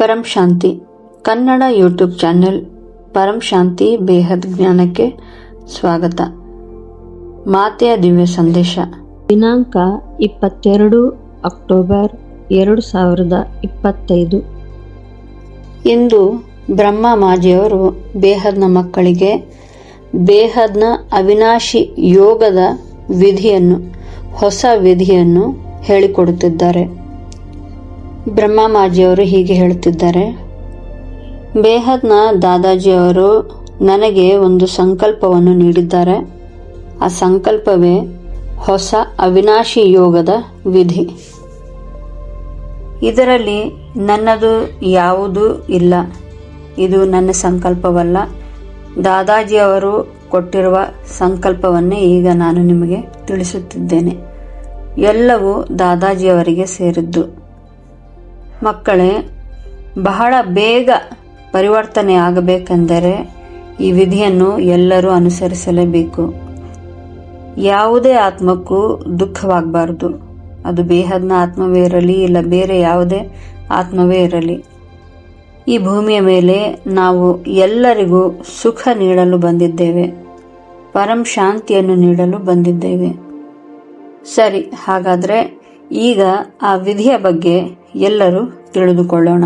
ಪರಂ ಶಾಂತಿ. Kannada YouTube channel ಪರಂ ಶಾಂತಿ ಬೇಹದ್ ಜ್ಞಾನಕ್ಕೆ ಸ್ವಾಗತ. ಮಾತೆಯ ದಿವ್ಯ ಸಂದೇಶ. ದಿನಾಂಕ ಇಪ್ಪತ್ತೆರಡು ಅಕ್ಟೋಬರ್ ಎರಡು ಸಾವಿರದ ಇಪ್ಪತ್ತೈದು. ಇಂದು ಬ್ರಹ್ಮ ಮಾಜಿಯವರು ಬೇಹದ್ನ ಮಕ್ಕಳಿಗೆ ಬೇಹದ್ನ ಅವಿನಾಶಿ ಯೋಗದ ವಿಧಿಯನ್ನು ಹೊಸ ವಿಧಿಯನ್ನು ಹೇಳಿಕೊಡುತ್ತಿದ್ದಾರೆ. ಬ್ರಹ್ಮ ಮಾಜಿಯವರು ಹೀಗೆ ಹೇಳುತ್ತಿದ್ದಾರೆ. ಬೇಹದ್ನ ದಾದಾಜಿಯವರು ನನಗೆ ಒಂದು ಸಂಕಲ್ಪವನ್ನು ನೀಡಿದ್ದಾರೆ. ಆ ಸಂಕಲ್ಪವೇ ಹೊಸ ಅವಿನಾಶಿ ಯೋಗದ ವಿಧಿ. ಇದರಲ್ಲಿ ನನ್ನದು ಯಾವುದೂ ಇಲ್ಲ. ಇದು ನನ್ನ ಸಂಕಲ್ಪವಲ್ಲ. ದಾದಾಜಿಯವರು ಕೊಟ್ಟಿರುವ ಸಂಕಲ್ಪವನ್ನೇ ಈಗ ನಾನು ನಿಮಗೆ ತಿಳಿಸುತ್ತಿದ್ದೇನೆ. ಎಲ್ಲವೂ ದಾದಾಜಿಯವರಿಗೆ ಸೇರಿದ್ದು. ಮಕ್ಕಳೇ, ಬಹಳ ಬೇಗ ಪರಿವರ್ತನೆ ಆಗಬೇಕೆಂದರೆ ಈ ವಿಧಿಯನ್ನು ಎಲ್ಲರೂ ಅನುಸರಿಸಲೇಬೇಕು. ಯಾವುದೇ ಆತ್ಮಕ್ಕೂ ದುಃಖವಾಗಬಾರದು. ಅದು ಬೇಹದ್ನ ಆತ್ಮವೇ ಇರಲಿ, ಇಲ್ಲ ಬೇರೆ ಯಾವುದೇ ಆತ್ಮವೇ ಇರಲಿ. ಈ ಭೂಮಿಯ ಮೇಲೆ ನಾವು ಎಲ್ಲರಿಗೂ ಸುಖ ನೀಡಲು ಬಂದಿದ್ದೇವೆ. ಪರಂ ಶಾಂತಿಯನ್ನು ನೀಡಲು ಬಂದಿದ್ದೇವೆ. ಸರಿ, ಹಾಗಾದ್ರೆ ಈಗ ಆ ವಿಧಿಯ ಬಗ್ಗೆ ಎಲ್ಲರೂ ತಿಳಿದುಕೊಳ್ಳೋಣ.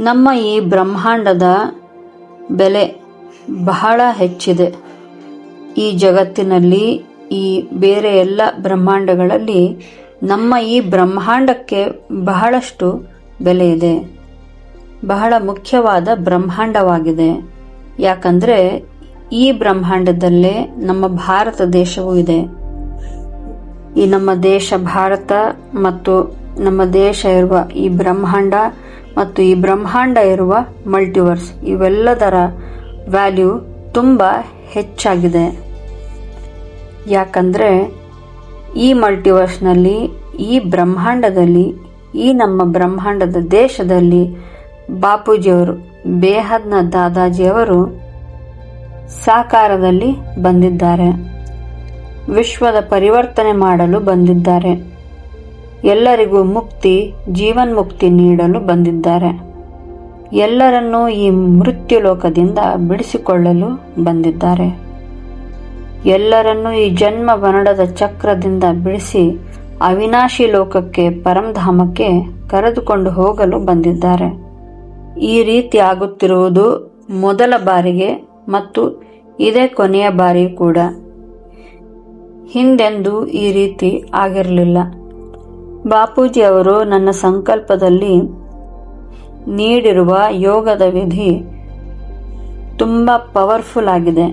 ನಮ್ಮ ಈ ಬ್ರಹ್ಮಾಂಡದ ಬೆಲೆ ಬಹಳ ಹೆಚ್ಚಿದೆ. ಈ ಜಗತ್ತಿನಲ್ಲಿ ಈ ಬೇರೆ ಎಲ್ಲ ಬ್ರಹ್ಮಾಂಡಗಳಲ್ಲಿ ನಮ್ಮ ಈ ಬ್ರಹ್ಮಾಂಡಕ್ಕೆ ಬಹಳಷ್ಟು ಬೆಲೆ ಇದೆ. ಬಹಳ ಮುಖ್ಯವಾದ ಬ್ರಹ್ಮಾಂಡವಾಗಿದೆ. ಯಾಕಂದ್ರೆ ಈ ಬ್ರಹ್ಮಾಂಡದಲ್ಲೇ ನಮ್ಮ ಭಾರತ ದೇಶವೂ ಇದೆ. ಈ ನಮ್ಮ ದೇಶ ಭಾರತ ಮತ್ತು ನಮ್ಮ ದೇಶ ಇರುವ ಈ ಬ್ರಹ್ಮಾಂಡ ಮತ್ತು ಈ ಬ್ರಹ್ಮಾಂಡ ಇರುವ ಮಲ್ಟಿವರ್ಸ್ ಇವೆಲ್ಲದರ ವ್ಯಾಲ್ಯೂ ತುಂಬ ಹೆಚ್ಚಾಗಿದೆ. ಯಾಕಂದ್ರೆ ಈ ಮಲ್ಟಿವರ್ಸ್ನಲ್ಲಿ ಈ ಬ್ರಹ್ಮಾಂಡದಲ್ಲಿ, ಈ ನಮ್ಮ ಬ್ರಹ್ಮಾಂಡದ ದೇಶದಲ್ಲಿ ಬಾಪೂಜಿಯವರು, ಬೇಹದ್ನ ದಾದಾಜಿಯವರು ಸಾಕಾರದಲ್ಲಿ ಬಂದಿದ್ದಾರೆ. ವಿಶ್ವದ ಪರಿವರ್ತನೆ ಮಾಡಲು ಬಂದಿದ್ದಾರೆ. ಎಲ್ಲರಿಗೂ ಮುಕ್ತಿ, ಜೀವನ್ಮುಕ್ತಿ ನೀಡಲು ಬಂದಿದ್ದಾರೆ. ಎಲ್ಲರನ್ನೂ ಈ ಮೃತ್ಯು ಲೋಕದಿಂದ ಬಿಡಿಸಿಕೊಳ್ಳಲು ಬಂದಿದ್ದಾರೆ. ಎಲ್ಲರನ್ನೂ ಈ ಜನ್ಮ ಬನಡದ ಚಕ್ರದಿಂದ ಬಿಡಿಸಿ ಅವಿನಾಶಿ ಲೋಕಕ್ಕೆ, ಪರಂಧಾಮಕ್ಕೆ ಕರೆದುಕೊಂಡು ಹೋಗಲು ಬಂದಿದ್ದಾರೆ. ಈ ರೀತಿ ಆಗುತ್ತಿರುವುದು ಮೊದಲ ಬಾರಿಗೆ ಮತ್ತು ಇದೇ ಕೊನೆಯ ಬಾರಿ ಕೂಡ. ಹಿಂದೆಂದೂ ಈ ರೀತಿ ಆಗಿರಲಿಲ್ಲ. ಬಾಪೂಜಿ ಅವರು ನನ್ನ ಸಂಕಲ್ಪದಲ್ಲಿ ನೀಡಿರುವ ಯೋಗದ ವಿಧಿ ತುಂಬ ಪವರ್ಫುಲ್ ಆಗಿದೆ.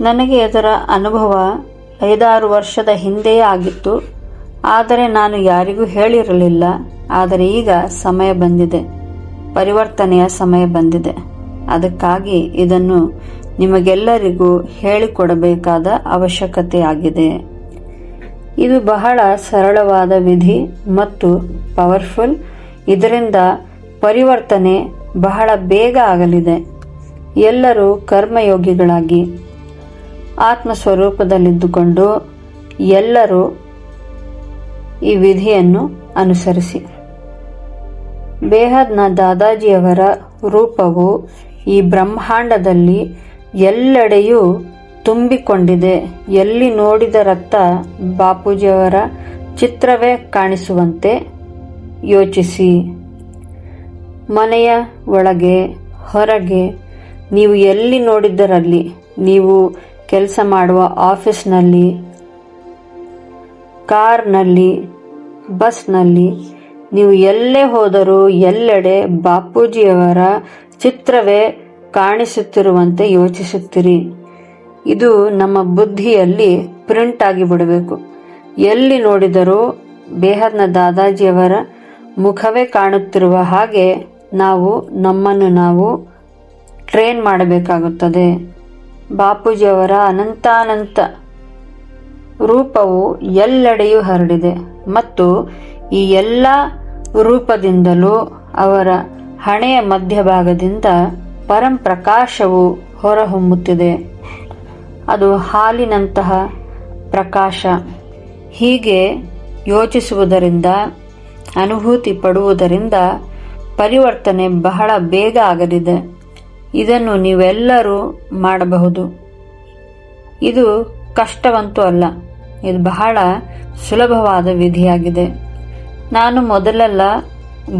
ನನಗೆ ಇದರ ಅನುಭವ ಐದಾರು ವರ್ಷದ ಹಿಂದೆಯೇ ಆಗಿತ್ತು. ಆದರೆ ನಾನು ಯಾರಿಗೂ ಹೇಳಿರಲಿಲ್ಲ. ಆದರೆ ಈಗ ಸಮಯ ಬಂದಿದೆ. ಪರಿವರ್ತನೆಯ ಸಮಯ ಬಂದಿದೆ. ಅದಕ್ಕಾಗಿ ಇದನ್ನು ನಿಮಗೆಲ್ಲರಿಗೂ ಹೇಳಿಕೊಡಬೇಕಾದ ಅವಶ್ಯಕತೆ ಆಗಿದೆ ಇದು ಬಹಳ ಸರಳವಾದ ವಿಧಿ ಮತ್ತು ಪವರ್ಫುಲ್. ಇದರಿಂದ ಪರಿವರ್ತನೆ ಬಹಳ ಬೇಗ ಆಗಲಿದೆ. ಎಲ್ಲರೂ ಕರ್ಮಯೋಗಿಗಳಾಗಿ ಆತ್ಮ ಸ್ವರೂಪದಲ್ಲಿದ್ದುಕೊಂಡು ಎಲ್ಲರೂ ಈ ವಿಧಿಯನ್ನು ಅನುಸರಿಸಿ. ಬೇಹದ್ನ ದಾದಾಜಿಯವರ ರೂಪವು ಈ ಬ್ರಹ್ಮಾಂಡದಲ್ಲಿ ಎಲ್ಲೆಡೆಯೂ ತುಂಬಿಕೊಂಡಿದೆ. ಎಲ್ಲಿ ನೋಡಿದ ರಕ್ತ ಬಾಪೂಜಿಯವರ ಚಿತ್ರವೇ ಕಾಣಿಸುವಂತೆ ಯೋಚಿಸಿ. ಮನೆಯ ಒಳಗೆ, ಹೊರಗೆ, ನೀವು ಎಲ್ಲಿ ನೋಡಿದ್ದರಲ್ಲಿ, ನೀವು ಕೆಲಸ ಮಾಡುವ ಆಫೀಸ್ನಲ್ಲಿ, ಕಾರ್ನಲ್ಲಿ, ಬಸ್ನಲ್ಲಿ, ನೀವು ಎಲ್ಲೇ ಹೋದರೂ ಎಲ್ಲೆಡೆ ಬಾಪೂಜಿಯವರ ಚಿತ್ರವೇ ಕಾಣಿಸುತ್ತಿರುವಂತೆ ಯೋಚಿಸುತ್ತೀರಿ. ಇದು ನಮ್ಮ ಬುದ್ಧಿಯಲ್ಲಿ ಪ್ರಿಂಟ್ ಆಗಿ ಬಿಡಬೇಕು. ಎಲ್ಲಿ ನೋಡಿದರೂ ಬೇಹದ್ನ ದಾದಾಜಿಯವರ ಮುಖವೇ ಕಾಣುತ್ತಿರುವ ಹಾಗೆ ನಾವು, ನಮ್ಮನ್ನು ನಾವು ಟ್ರೈನ್ ಮಾಡಬೇಕಾಗುತ್ತದೆ. ಬಾಪೂಜಿಯವರ ಅನಂತಾನಂತ ರೂಪವು ಎಲ್ಲೆಡೆಯೂ ಹರಡಿದೆ ಮತ್ತು ಈ ಎಲ್ಲ ರೂಪದಿಂದಲೂ ಅವರ ಹಣೆಯ ಮಧ್ಯಭಾಗದಿಂದ ಪರಂಪ್ರಕಾಶವು ಹೊರಹೊಮ್ಮುತ್ತಿದೆ. ಅದು ಹಾಲಿನಂತಹ ಪ್ರಕಾಶ. ಹೀಗೆ ಯೋಚಿಸುವುದರಿಂದ, ಅನುಭೂತಿ ಪಡುವುದರಿಂದ ಪರಿವರ್ತನೆ ಬಹಳ ಬೇಗ ಆಗಲಿದೆ ಇದನ್ನು ನೀವೆಲ್ಲರೂ ಮಾಡಬಹುದು. ಇದು ಕಷ್ಟವಂತೂ ಅಲ್ಲ, ಇದು ಬಹಳ ಸುಲಭವಾದ ವಿಧಿಯಾಗಿದೆ. ನಾನು ಮೊದಲೆಲ್ಲ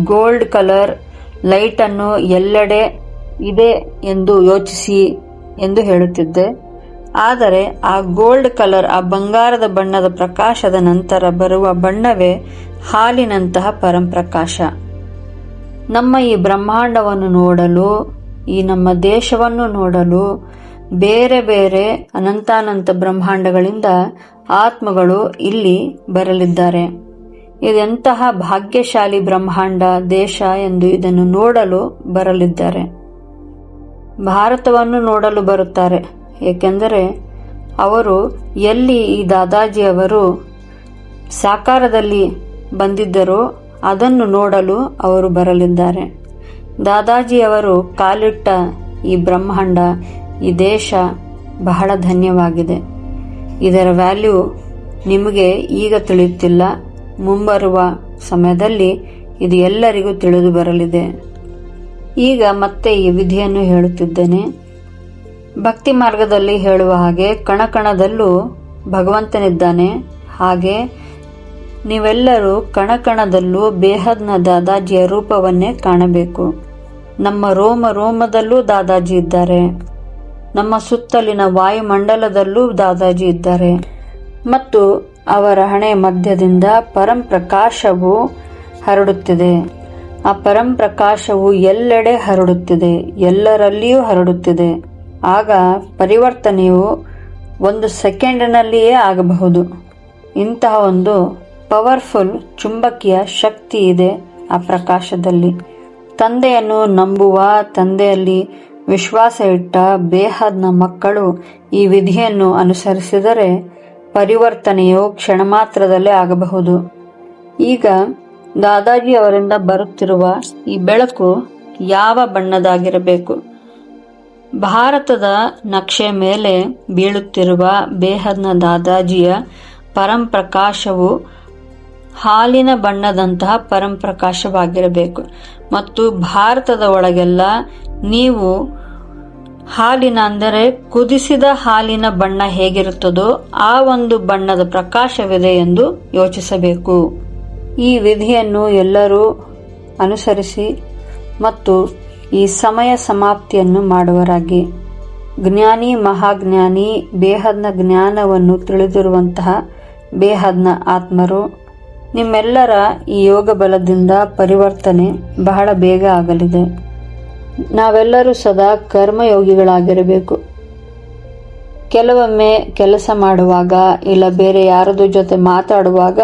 ಗೋಲ್ಡ್ ಕಲರ್ ಲೈಟನ್ನು ಎಲ್ಲೆಡೆ ಇದೆ ಎಂದು ಯೋಚಿಸಿ ಎಂದು ಹೇಳುತ್ತಿದ್ದೆ. ಆದರೆ ಆ ಗೋಲ್ಡ್ ಕಲರ್, ಆ ಬಂಗಾರದ ಬಣ್ಣದ ಪ್ರಕಾಶದ ನಂತರ ಬರುವ ಬಣ್ಣವೇ ಹಾಲಿನಂತಹ ಪರಂಪ್ರಕಾಶ ನಮ್ಮ ಈ ಬ್ರಹ್ಮಾಂಡವನ್ನು ನೋಡಲು, ಈ ನಮ್ಮ ದೇಶವನ್ನು ನೋಡಲು ಬೇರೆ ಬೇರೆ ಅನಂತಾನಂತ ಬ್ರಹ್ಮಾಂಡಗಳಿಂದ ಆತ್ಮಗಳು ಇಲ್ಲಿ ಬರಲಿದ್ದಾರೆ. ಇದೆಂತಹ ಭಾಗ್ಯಶಾಲಿ ಬ್ರಹ್ಮಾಂಡ, ದೇಶ ಎಂದು ಇದನ್ನು ನೋಡಲು ಬರಲಿದ್ದಾರೆ. ಭಾರತವನ್ನು ನೋಡಲು ಬರುತ್ತಾರೆ. ಏಕೆಂದರೆ ಅವರು ಎಲ್ಲಿ ಈ ದಾದಾಜಿಯವರು ಸಾಕಾರದಲ್ಲಿ ಬಂದಿದ್ದರೋ ಅದನ್ನು ನೋಡಲು ಅವರು ಬರಲಿದ್ದಾರೆ. ದಾದಾಜಿಯವರು ಕಾಲಿಟ್ಟ ಈ ಬ್ರಹ್ಮಾಂಡ, ಈ ದೇಶ ಬಹಳ ಧನ್ಯವಾಗಿದೆ. ಇದರ ವ್ಯಾಲ್ಯೂ ನಿಮಗೆ ಈಗ ತಿಳಿಯುತ್ತಿಲ್ಲ. ಮುಂಬರುವ ಸಮಯದಲ್ಲಿ ಇದು ಎಲ್ಲರಿಗೂ ತಿಳಿದು ಬರಲಿದೆ. ಈಗ ಮತ್ತೆ ಈ ವಿಧಿಯನ್ನು ಹೇಳುತ್ತಿದ್ದೇನೆ. ಭಕ್ತಿ ಮಾರ್ಗದಲ್ಲಿ ಹೇಳುವ ಹಾಗೆ ಕಣಕಣದಲ್ಲೂ ಭಗವಂತನಿದ್ದಾನೆ. ಹಾಗೆ ನೀವೆಲ್ಲರೂ ಕಣಕಣದಲ್ಲೂ ಬೇಹದ್ನ ದಾದಾಜಿಯ ರೂಪವನ್ನೇ ಕಾಣಬೇಕು. ನಮ್ಮ ರೋಮ ರೋಮದಲ್ಲೂ ದಾದಾಜಿ ಇದ್ದಾರೆ. ನಮ್ಮ ಸುತ್ತಲಿನ ವಾಯುಮಂಡಲದಲ್ಲೂ ದಾದಾಜಿ ಇದ್ದಾರೆ. ಮತ್ತು ಅವರ ಹಣೆ ಮಧ್ಯದಿಂದ ಪರಂಪ್ರಕಾಶವು ಹರಡುತ್ತಿದೆ. ಆ ಪರಂಪ್ರಕಾಶವು ಎಲ್ಲೆಡೆ ಹರಡುತ್ತಿದೆ, ಎಲ್ಲರಲ್ಲಿಯೂ ಹರಡುತ್ತಿದೆ. ಆಗ ಪರಿವರ್ತನೆಯು ಒಂದು ಸೆಕೆಂಡ್ನಲ್ಲಿಯೇ ಆಗಬಹುದು. ಇಂತಹ ಒಂದು ಪವರ್ಫುಲ್ ಚುಂಬಕೀಯ ಶಕ್ತಿ ಇದೆ ಆ ಪ್ರಕಾಶದಲ್ಲಿ. ತಂದೆಯನ್ನು ನಂಬುವ, ತಂದೆಯಲ್ಲಿ ವಿಶ್ವಾಸ ಇಟ್ಟ ಬೇಹದ್ನ ಮಕ್ಕಳು ಈ ವಿಧಿಯನ್ನು ಅನುಸರಿಸಿದರೆ ಪರಿವರ್ತನೆಯು ಕ್ಷಣ ಮಾತ್ರದಲ್ಲೇ ಆಗಬಹುದು. ಈಗ ದಾದಾಜಿ ಅವರಿಂದ ಬರುತ್ತಿರುವ ಈ ಬೆಳಕು ಯಾವ ಬಣ್ಣದಾಗಿರಬೇಕು? ಭಾರತದ ನಕ್ಷೆ ಮೇಲೆ ಬೀಳುತ್ತಿರುವ ಬೇಹದ್ನ ದಾದಾಜಿಯ ಪರಂಪ್ರಕಾಶವು ಹಾಲಿನ ಬಣ್ಣದಂತಹ ಪರಂಪ್ರಕಾಶವಾಗಿರಬೇಕು. ಮತ್ತು ಭಾರತದ ಒಳಗೆಲ್ಲ ನೀವು ಹಾಲಿನ ಅಂದರೆ ಕುದಿಸಿದ ಹಾಲಿನ ಬಣ್ಣ ಹೇಗಿರುತ್ತದೋ ಆ ಒಂದು ಬಣ್ಣದ ಪ್ರಕಾಶವಿದೆ ಎಂದು ಯೋಚಿಸಬೇಕು. ಈ ವಿಧಿಯನ್ನು ಎಲ್ಲರೂ ಅನುಸರಿಸಿ ಮತ್ತು ಈ ಸಮಯ ಸಮಾಪ್ತಿಯನ್ನು ಮಾಡುವರಾಗಿ. ಜ್ಞಾನಿ ಮಹಾಜ್ಞಾನಿ ಬೇಹದ್ನ ಜ್ಞಾನವನ್ನು ತಿಳಿದಿರುವಂತಹ ಬೇಹದ್ನ ಆತ್ಮರು, ನಿಮ್ಮೆಲ್ಲರ ಈ ಯೋಗ ಬಲದಿಂದ ಪರಿವರ್ತನೆ ಬಹಳ ಬೇಗ ಆಗಲಿದೆ. ನಾವೆಲ್ಲರೂ ಸದಾ ಕರ್ಮಯೋಗಿಗಳಾಗಿರಬೇಕು. ಕೆಲವೊಮ್ಮೆ ಕೆಲಸ ಮಾಡುವಾಗ ಇಲ್ಲ ಬೇರೆ ಯಾರದು ಜೊತೆ ಮಾತಾಡುವಾಗ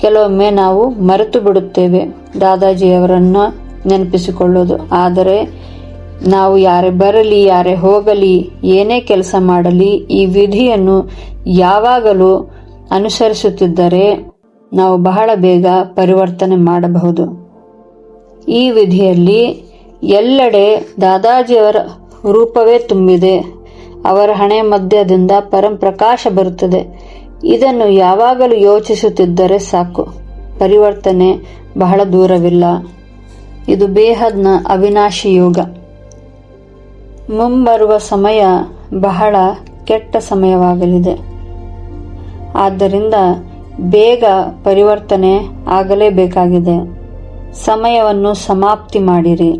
ಕೆಲವೊಮ್ಮೆ ನಾವು ಮರೆತು ಬಿಡುತ್ತೇವೆ. ದಾದಾಜಿಯವರನ್ನು ನೆನಪಿಸಿಕೊಳ್ಳೋದು. ಆದರೆ ನಾವು ಯಾರೇ ಬರಲಿ, ಯಾರೇ ಹೋಗಲಿ, ಏನೇ ಕೆಲಸ ಮಾಡಲಿ, ಈ ವಿಧಿಯನ್ನು ಯಾವಾಗಲೂ ಅನುಸರಿಸುತ್ತಿದ್ದರೆ ನಾವು ಬಹಳ ಬೇಗ ಪರಿವರ್ತನೆ ಮಾಡಬಹುದು. ಈ ವಿಧಿಯಲ್ಲಿ ಎಲ್ಲೆಡೆ ದಾದಾಜಿಯವರ ರೂಪವೇ ತುಂಬಿದೆ. ಅವರ ಹಣೆ ಮಧ್ಯದಿಂದ ಪರಂಪ್ರಕಾಶ ಬರುತ್ತದೆ. ಇದನ್ನು ಯಾವಾಗಲೂ ಯೋಚಿಸುತ್ತಿದ್ದರೆ ಸಾಕು. ಪರಿವರ್ತನೆ ಬಹಳ ದೂರವಿಲ್ಲ. ಇದು ಬೇಹದ್ನ ಅವಿನಾಶಿ ಯೋಗ. ಮುಂಬರುವ ಸಮಯ ಬಹಳ ಕೆಟ್ಟ ಸಮಯವಾಗಲಿದೆ. ಆದ್ದರಿಂದ ಬೇಗ ಪರಿವರ್ತನೆ ಆಗಲೇಬೇಕಾಗಿದೆ. ಸಮಯವನ್ನು ಸಮಾಪ್ತಿ ಮಾಡಿರಿ.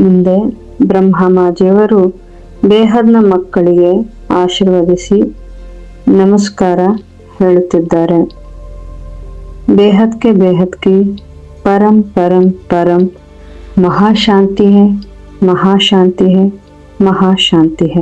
ಮುಂದೆ ಬ್ರಹ್ಮಮಾಜಿಯವರು ಬೇಹದ್ನ ಮಕ್ಕಳಿಗೆ ಆಶೀರ್ವದಿಸಿ ನಮಸ್ಕಾರ ಹೇಳುತ್ತಿದ್ದಾರೆ ಬೇಹದ್ ಕೆ ಬೇಹದ್ ಕಿ परम परम परम महाशांति है महाशांति है महाशांति है